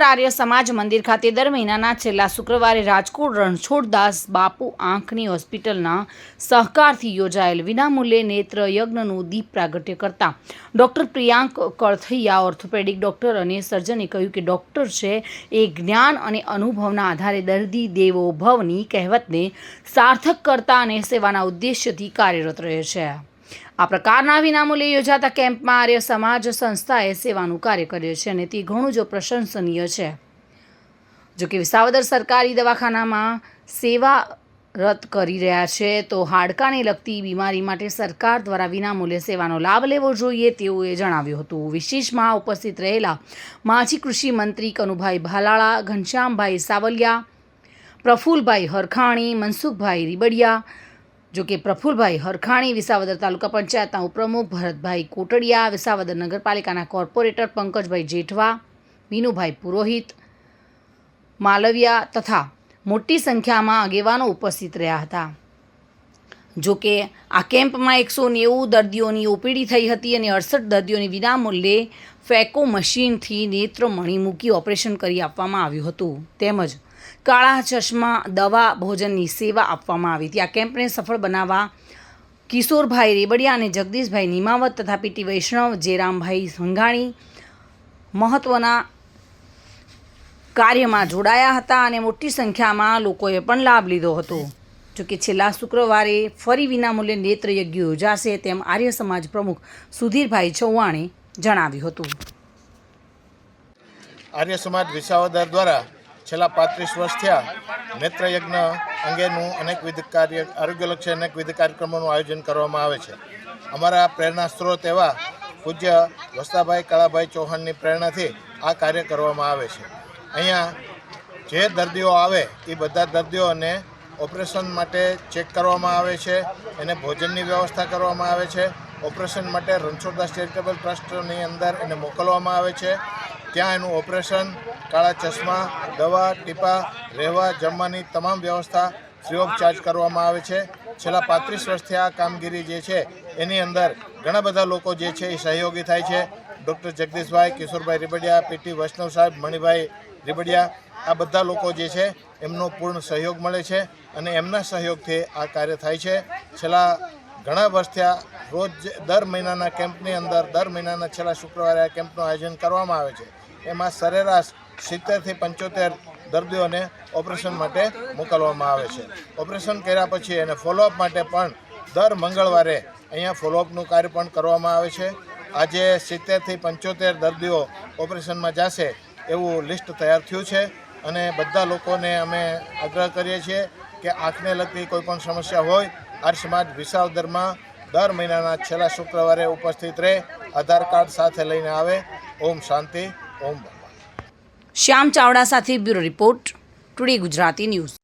વિસાવદર આર્ય સમાજ મંદિર ખાતે દર મહિનાના છેલ્લા શુક્રવારે રાજકોટ રણછોડદાસ બાપુ આંખની હોસ્પિટલના સહકારથી યોજાયેલ વિનામૂલ્યે નેત્ર યજ્ઞનું દીપ પ્રાગટ્ય કરતા doctor Priyank Kalthaiya, orthopaedic doctor અને સર્જને કહ્યું કે ડૉક્ટર છે એ જ્ઞાન અને અનુભવના આધારે દર્દી દેવો ભવની કહેવતને સાર્થક કરતા અને સેવાના ઉદ્દેશ્યથી કાર્યરત રહે છે. આ પ્રકારના વિનામૂલ્યે યોજાતા કેમ્પમાં આર્ય સમાજ સંસ્થાએ સેવાનું કાર્ય કર્યું છે અને તે ઘણું જ પ્રશંસનીય છે. જોકે વિસાવદર સરકારી દવાખાનામાં સેવા રદ કરી રહ્યા છે, તો હાડકાને લગતી બીમારી માટે સરકાર દ્વારા વિનામૂલ્યે સેવાનો લાભ લેવો જોઈએ તેઓએ જણાવ્યું હતું. વિશેષમાં ઉપસ્થિત રહેલા માજી કૃષિ મંત્રી કનુભાઈ ભાલાળા, ઘનશ્યામભાઈ સાવલિયા, પ્રફુલભાઈ હરખાણી, મનસુખભાઈ રીબડિયા જો કે પ્રફુલભાઈ હરખાણી વિસાવદર તાલુકા પંચાયતના ઉપપ્રમુખ ભરતભાઈ કોટડિયા, વિસાવદર નગરપાલિકાના કોર્પોરેટર પંકજભાઈ જેઠવા, મીનુભાઈ પુરોહિત, માલવિયા તથા મોટી સંખ્યામાં આગેવાનો ઉપસ્થિત રહ્યા હતા. જો કે આ કેમ્પમાં એકસો નેવું દર્દીઓની ઓપીડી થઈ હતી અને અડસઠ દર્દીઓની વિનામૂલ્યે ફેકો મશીનથી નેત્રમણી મૂકી ઓપરેશન કરી આપવામાં આવ્યું હતું. તેમજ કાળા ચશ્મા, દવા, ભોજનની સેવા આપવામાં આવી હતી. આ કેમ્પને સફળ બનાવવા કિશોરભાઈ રેબડિયા અને જગદીશભાઈ નિમાવત તથા પીટી વૈષ્ણવ જેરામભાઈ સંઘાણી મહત્ત્વના કાર્યમાં જોડાયા હતા અને મોટી સંખ્યામાં લોકોએ પણ લાભ લીધો હતો. જોકે છેલ્લા શુક્રવારે ફરી વિનામૂલ્યે નેત્રયજ્ઞ યોજાશે તેમ આર્ય સમાજ પ્રમુખ સુધીરભાઈ ચૌહાણે જણાવ્યું હતું. આર્ય સમાજ વિસાવદર દ્વારા છેલ્લા પાંત્રીસ વર્ષ થયા નેત્રયજ્ઞ અંગેનું અનેકવિધ કાર્ય આરોગ્યલક્ષી અનેકવિધ કાર્યક્રમોનું આયોજન કરવામાં આવે છે. અમારા પ્રેરણા સ્ત્રોત એવા પૂજ્ય વસ્તાભાઈ કળાભાઈ ચૌહાણની પ્રેરણાથી આ કાર્ય કરવામાં આવે છે. અહીંયા જે દર્દીઓ આવે એ બધા દર્દીઓને ઓપરેશન માટે ચેક કરવામાં આવે છે, એને ભોજનની વ્યવસ્થા કરવામાં આવે છે, ઓપરેશન માટે રણછોડદાસ ચેરિટેબલ ટ્રસ્ટની અંદર એને મોકલવામાં આવે છે ત્યાં એનું ઓપરેશન, કાળા ચશ્મા, દવા, ટીપા, રહેવા, જમવાની તમામ વ્યવસ્થા ફ્રી ઓફ ચાર્જ કરવામાં આવે છે. છેલ્લા પાંત્રીસ વર્ષથી આ કામગીરી જે છે, એની અંદર ઘણા બધા લોકો જે છે એ સહયોગી થાય છે. ડૉક્ટર જગદીશભાઈ, કિશોરભાઈ રીબડિયા પીટી વૈષ્ણવ સાહેબ, મણિભાઈ રીબડિયા, આ બધા લોકો જે છે, એમનો પૂર્ણ સહયોગ મળે છે અને એમના સહયોગથી આ કાર્ય થાય છે. છેલ્લા ઘણા વર્ષથી આ રોજ દર મહિનાના કેમ્પની અંદર, દર મહિનાના છેલ્લા શુક્રવારે આ કેમ્પનું આયોજન કરવામાં આવે છે. એમાં સરેરાશ સિત્તેરથી પંચોતેર દર્દીઓને ઓપરેશન માટે મોકલવામાં આવે છે. ઓપરેશન કર્યા પછી એને ફોલોઅપ માટે પણ દર મંગળવારે અહીંયા ફોલોઅપનું કાર્ય પણ કરવામાં આવે છે. આજે સિત્તેરથી પંચોતેર દર્દીઓ ઓપરેશનમાં જશે એવું લિસ્ટ તૈયાર થયું છે અને બધા લોકોને અમે આગ્રહ કરીએ છીએ કે આંખને લગતી કોઈ પણ સમસ્યા હોય, આર્ય સમાજ વિસાવદરમાં દર મહિનાના છેલ્લા શુક્રવારે ઉપસ્થિત રહે, આધાર કાર્ડ સાથે લઈને આવે. ઓમ શાંતિ. ઓમ શ્યામ ચાવડા સાથે bureau report today Gujarati news.